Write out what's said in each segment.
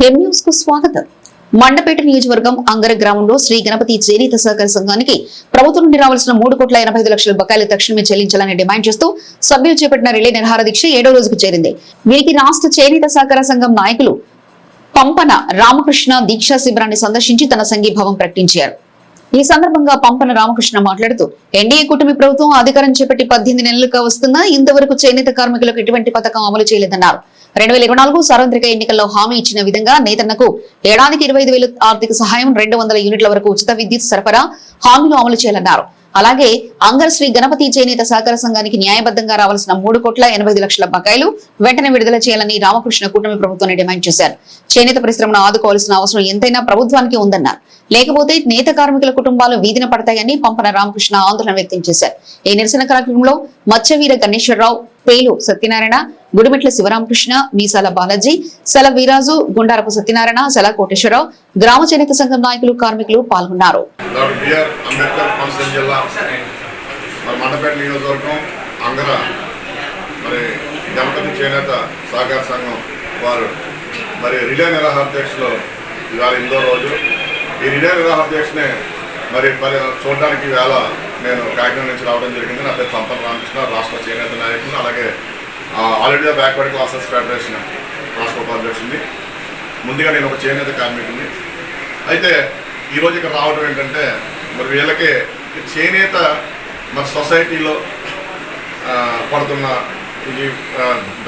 Him న్యూస్కు స్వాగతం. మండపేట నియోజకవర్గం అంగర గ్రామంలో శ్రీ గణపతి చేనేత సహకార సంఘానికి ప్రభుత్వం నుండి రావాల్సిన మూడు కోట్ల ఎనభై ఐదు లక్షల బకాయిలు తక్షణమే చెల్లించాలని డిమాండ్ చేస్తూ సభ్యులు చేపట్టిన రిలే నిర్హార దీక్ష ఏడో రోజుకు చేరింది. వీరికి రాష్ట్ర చేనేత సహకార సంఘం నాయకులు పంపన రామకృష్ణ దీక్షా శిబిరాన్ని సందర్శించి తన సంఘీభావం ప్రకటించారు. ఈ సందర్భంగా పంపన రామకృష్ణ మాట్లాడుతూ ఎన్డీఏ కూటమి ప్రభుత్వం అధికారం చేపట్టి పద్దెనిమిది నెలలుగా వస్తున్నా ఇంతవరకు చేనేత కార్మికులకు ఎటువంటి పథకం అమలు చేయలేదన్నారు. రెండు వేల ఇరవై నాలుగు సార్వత్రిక ఎన్నికల్లో హామీ ఇచ్చిన విధంగా నేతన్నకు ఏడాదికి ఇరవై ఐదు వేలు ఆర్థిక సహాయం రెండు వందల యూనిట్ల వరకు ఉచిత విద్యుత్ సరఫరా హామీలు అమలు చేయాలన్నారు. అలాగే అంగర్ శ్రీ గణపతి చేనేత సహకార సంఘానికి న్యాయబద్ధంగా రావాల్సిన మూడు కోట్ల ఎనభై లక్షల బకాయిలు వెంటనే విడుదల చేయాలని రామకృష్ణ కూటమి ప్రభుత్వాన్ని డిమాండ్ చేశారు. చేనేత పరిశ్రమను ఆదుకోవాల్సిన అవసరం ఎంతైనా ప్రభుత్వానికి ఉందన్నారు. లేకపోతే నేత కార్మికుల కుటుంబాలు వీధిన పడతాయని పంపన రామకృష్ణ ఆందోళన వ్యక్తం చేశారు. ఈ నిరసన కార్యక్రమంలో మత్స్యవీర గణేశ్వరరావు పేలు సత్యనారాయణ గుడిమెట్ల శివరామకృష్ణ మీసాల బాలాజీ సెల వీరాజు గుండారపు సత్యనారాయణ సెల కోటేశ్వరరావు గ్రామ చేనేత సంఘం నాయకులు కార్మికులు పాల్గొన్నారు. చేనేత సహకార సంఘం వారు. మరి రిలే నిరాహాధ్యక్షులు ఇవాళ ఎనిమిదో రోజు. ఈ రిలే నిరాహాధ్యక్షనే మరి మరి చూడడానికి వేళ నేను కాకినాడ నుంచి రావడం జరిగింది. నా పేరు సంపత్ రామకృష్ణ రాష్ట్ర చేనేత నాయకులు అలాగే ఆల్రెడీ బ్యాక్వర్డ్ క్లాసెస్ ఫెడరేషన్ రాష్ట్ర ఉపాధ్యక్షుడిని ముందుగా నేను ఒక చేనేత కార్మికుడిని అయితే ఈరోజు ఇక్కడ రావడం ఏంటంటే మరి వీళ్ళకే చేనేత మన సొసైటీలో పడుతున్న ఈ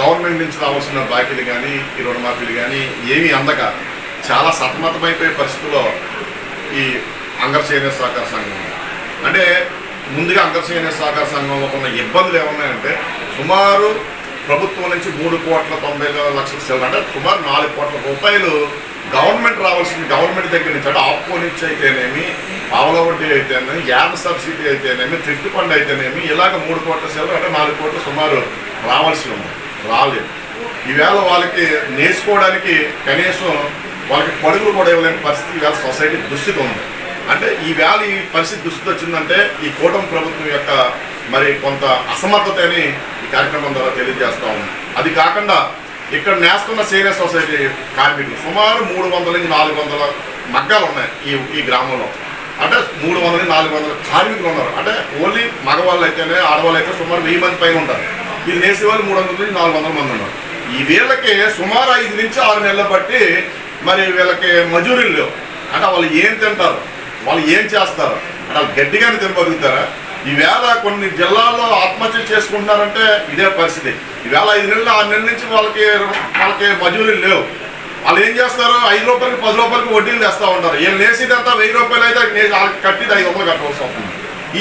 గవర్నమెంట్ నుంచి రావాల్సిన బాకీలు కానీ ఈ రుణమాఫీలు కానీ ఏమీ అందక చాలా సతమతమైపోయే పరిస్థితుల్లో ఈ అంగర్ చేనేత సహకార సంఘం అంటే ముందుగా అంగర్ చేనేత సహకార సంఘంలో ఉన్న ఇబ్బందులు ఏమున్నాయంటే సుమారు ప్రభుత్వం నుంచి మూడు కోట్ల తొంభై లక్షల సెవెన్ అంటే సుమారు నాలుగు కోట్ల రూపాయలు గవర్నమెంట్ రావాల్సింది. గవర్నమెంట్ దగ్గర నుంచి అంటే ఆప్కో నుంచి అయితేనేమి ఆవల వడ్డీ అయితేనేమి యాన్ సబ్సిడీ అయితేనేమి థ్రిఫ్ట్ ఫండ్ అయితేనేమి ఇలాగ మూడు కోట్ల సెల్ అంటే నాలుగు కోట్లు సుమారు రావాల్సి ఉంది. రాలేదు. ఈవేళ వాళ్ళకి నేర్చుకోవడానికి కనీసం వాళ్ళకి పడుగులు కూడా ఇవ్వలేని పరిస్థితి ఈవేళ సొసైటీ దుస్థితి ఉంది. అంటే ఈ వేళ ఈ పరిస్థితి దుస్థితి వచ్చిందంటే ఈ కూటమి ప్రభుత్వం యొక్క మరి కొంత అసమర్థత అని కార్యక్రమం ద్వారా తెలియజేస్తా. అది కాకుండా ఇక్కడ నేస్తున్న సీనియర్ సొసైటీ కార్మికులు సుమారు మూడు వందల నుంచి నాలుగు వందల మగ్గాలు ఉన్నాయి ఈ ఈ గ్రామంలో. అంటే మూడు వందల నుంచి నాలుగు వందల కార్మికులు ఉన్నారు. అంటే ఓన్లీ మగవాళ్ళు అయితేనే ఆడవాళ్ళు అయితే సుమారు వెయ్యి మంది పైన ఉంటారు. ఇది నేసే వాళ్ళు మూడు వందల నుంచి నాలుగు వందల మంది ఉన్నారు. ఈ వీళ్ళకి సుమారు ఐదు నుంచి ఆరు నెలలు బట్టి మరి వీళ్ళకి మజూరీలు లేవు. అంటే వాళ్ళు ఏం తింటారు? వాళ్ళు ఏం చేస్తారు? అంటే వాళ్ళు గట్టిగానే తినగలుగుతారా ఈవేళ కొన్ని జిల్లాల్లో ఆత్మహత్య చేసుకుంటున్నారంటే ఇదే పరిస్థితి. ఈవేళ ఐదు నెలలు ఆరు నెలల నుంచి వాళ్ళకి వాళ్ళకి మజూరీలు లేవు. వాళ్ళు ఏం చేస్తారు? ఐదు రూపాయలకి పది రూపాయలకి వడ్డీలు తెస్తూ ఉంటారు. వీళ్ళు నేసేదంతా వెయ్యి రూపాయలు అయితే వాళ్ళకి కట్టిది ఐదు రూపాయలు కట్టవలసి వస్తుంది.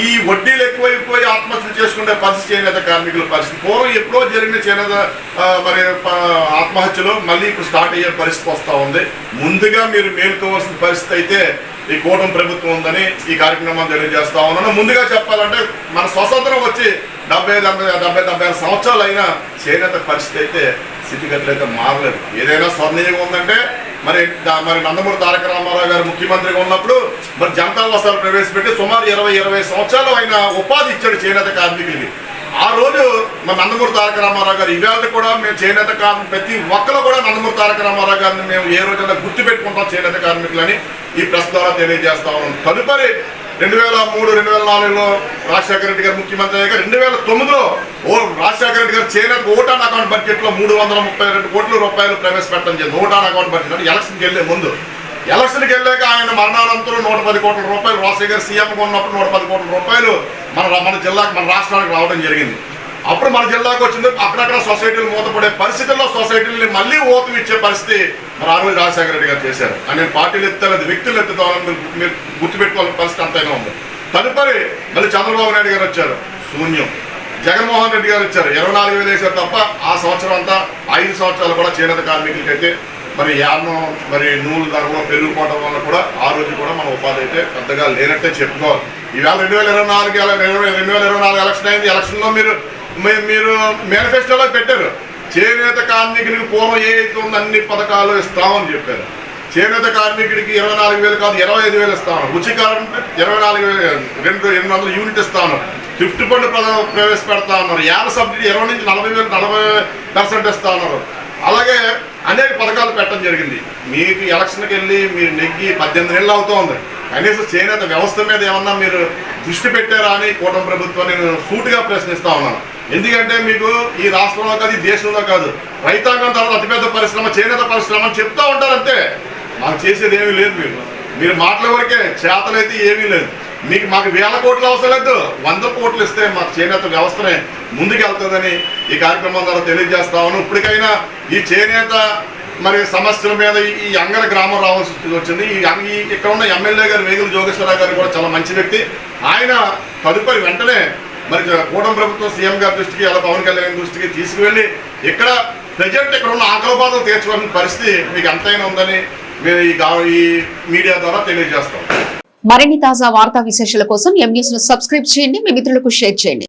ఈ వడ్డీలు ఎక్కువైపోయి ఆత్మహత్యలు చేసుకునే పరిస్థితి చేనేత కార్మికుల పరిస్థితి? పూర్వం ఎప్పుడో జరిగిన చేనేత మరి ఆత్మహత్యలు మళ్ళీ ఇప్పుడు స్టార్ట్ అయ్యే పరిస్థితి వస్తూ ఉంది. ముందుగా మీరు మేలుకోవాల్సిన పరిస్థితి అయితే ఈ కూటమి ప్రభుత్వం ఉందని ఈ కార్యక్రమం తెలియజేస్తా ఉన్నాను. ముందుగా చెప్పాలంటే మన స్వతంత్రం వచ్చి డెబ్బై డెబ్బై డెబ్బై డెబ్బై ఆరు సంవత్సరాలు అయినా చేనేత పరిస్థితి అయితే స్థితిగతులు అయితే మారలేదు. ఏదైనా స్వర్ణీయంగా ఉందంటే మరి మరి నందమూరి తారక రామారావు గారు ముఖ్యమంత్రిగా ఉన్నప్పుడు మరి జనతా వస్త్రాలు ప్రవేశపెట్టి సుమారు ఇరవై ఇరవై సంవత్సరాలు ఆయన ఉపాధి ఇచ్చాడు చేనేత కార్మికులకి ఆ రోజు మన నందమూరి తారక రామారావు గారు ఇవాళ కూడా మేము చేనేత కార్మిక ప్రతి ఒక్కరు కూడా నందమూరి తారక రామారావు గారిని మేము ఏ రోజైనా గుర్తు పెట్టుకుంటాం చేనేత కార్మికులని ఈ ప్రెస్ ద్వారా తెలియజేస్తా ఉన్నాం. తదుపరి రెండు వేల మూడు రెండు వేల నాలుగులో రాజశేఖర రెడ్డి గారు ముఖ్యమంత్రి అయ్యాక రెండు వేల తొమ్మిదిలో ఓ రాజశేఖర రెడ్డి గారు చేనేత ఓటాన్ అకౌంట్ బడ్జెట్లో మూడు వందల ముప్పై రెండు కోట్ల రూపాయలు ప్రవేశపెట్టడం జరిగింది. ఓటాన్ అకౌంట్ బడ్జెట్ అంటే ఎలక్షన్కి వెళ్ళే ముందు. ఎలక్షన్కి వెళ్ళాక ఆయన మరణానంతరం నూట పది కోట్ల రూపాయలు రాజశేఖర్ సీఎంగా ఉన్నప్పుడు నూట పది కోట్ల రూపాయలు మన మన జిల్లాకి మన రాష్ట్రానికి రావడం జరిగింది. అప్పుడు మన జిల్లాకు వచ్చింది అక్కడక్కడ సొసైటీలు మూతపడే పరిస్థితుల్లో సొసైటీలని మళ్ళీ ఓటు ఇచ్చే పరిస్థితి మరి ఆ రోజు రాజశేఖర రెడ్డి గారు చేశారు. అని పార్టీలు ఎత్తాలేదు వ్యక్తులు ఎత్తుతామని మీరు మీరు గుర్తుపెట్టుకోవాల్సిన పరిస్థితి అంతైనా ఉంది. తదుపరి మళ్ళీ చంద్రబాబు నాయుడు గారు వచ్చారు శూన్యం. జగన్మోహన్ రెడ్డి గారు వచ్చారు ఇరవై నాలుగు వేలు వేశారు తప్ప ఆ సంవత్సరం అంతా ఐదు సంవత్సరాలు కూడా చేనేత కార్మికులకైతే మరి యానం మరి నూలు ధరలో పెరిగిపోవడం వల్ల కూడా ఆ రోజు కూడా మన ఉపాధి అయితే పెద్దగా లేనట్టే చెప్పుకోవాలి. ఈవేళ రెండు వేల ఇరవై నాలుగు రెండు వేల ఇరవై నాలుగు ఎలక్షన్ అయింది. ఎలక్షన్లో మీరు మీరు మేనిఫెస్టోలో పెట్టారు. చేనేత కార్మికుడికి పూర్వం ఏ ఉందో అన్ని పథకాలు ఇస్తామని చెప్పారు. చేనేత కార్మికుడికి ఇరవై నాలుగు వేలు కాదు ఇరవై ఐదు వేలు ఇస్తాను. రుచి ఇరవై నాలుగు వేలు రెండు ఎనిమిది వందల యూనిట్ ఇస్తాను. ఫిఫ్టీ ఫండ్ ప్రవేశపెడతా ఉన్నారు యాభై సబ్సిడీ ఇరవై నుంచి నలభై వేలు నలభై పర్సెంట్ ఇస్తా ఉన్నారు అలాగే అనేక పథకాలు పెట్టడం జరిగింది. మీకు ఎలక్షన్కి వెళ్ళి మీరు నెగ్గి పద్దెనిమిది నెలలు అవుతూ ఉంది కనీసం చేనేత వ్యవస్థ మీద ఏమన్నా మీరు దృష్టి పెట్టారా అని కూటమి ప్రభుత్వాన్ని నేను సూటుగా ప్రశ్నిస్తా ఉన్నాను. ఎందుకంటే మీకు ఈ రాష్ట్రంలో కాదు ఈ దేశంలో కాదు రైతాంగం తర్వాత అతిపెద్ద పరిశ్రమ చేనేత పరిశ్రమ అని చెప్తా ఉంటారంతే మాకు చేసేది ఏమీ లేదు మీరు. మీరు మాటల వరకే చేతలైతే ఏమీ లేదు. మీకు మాకు వేల కోట్లు అవసరం లేదు. వంద కోట్లు ఇస్తే మాకు చేనేత వ్యవస్థనే ముందుకెళ్తుందని ఈ కార్యక్రమం ద్వారా తెలియజేస్తామని ఇప్పటికైనా ఈ చేనేత మరి సమస్యల మీద ఈ- ఈ అంగర గ్రామం రావాల్సి వచ్చింది. ఈ ఈ ఇక్కడ ఉన్న ఎమ్మెల్యే గారు వేగుల జోగేశ్వరరావు గారు కూడా చాలా మంచి వ్యక్తి. ఆయన తదుపరి వెంటనే మరి కూటమి ప్రభుత్వం సీఎం గారి దృష్టికి అలా పవన్ కళ్యాణ్ దృష్టికి తీసుకువెళ్ళి ఇక్కడ ప్రజెంట్ ఇక్కడ ఉన్న ఆకలి బాధలు తీర్చుకోవాల్సిన పరిస్థితి మీకు ఎంతైనా ఉందని మేము ఈ మీడియా ద్వారా తెలియజేస్తాం. మరిన్ని తాజా వార్తా విశేషాల కోసం ఎం ను సబ్స్క్రైబ్ చేయండి మీ మిత్రులకు షేర్ చేయండి.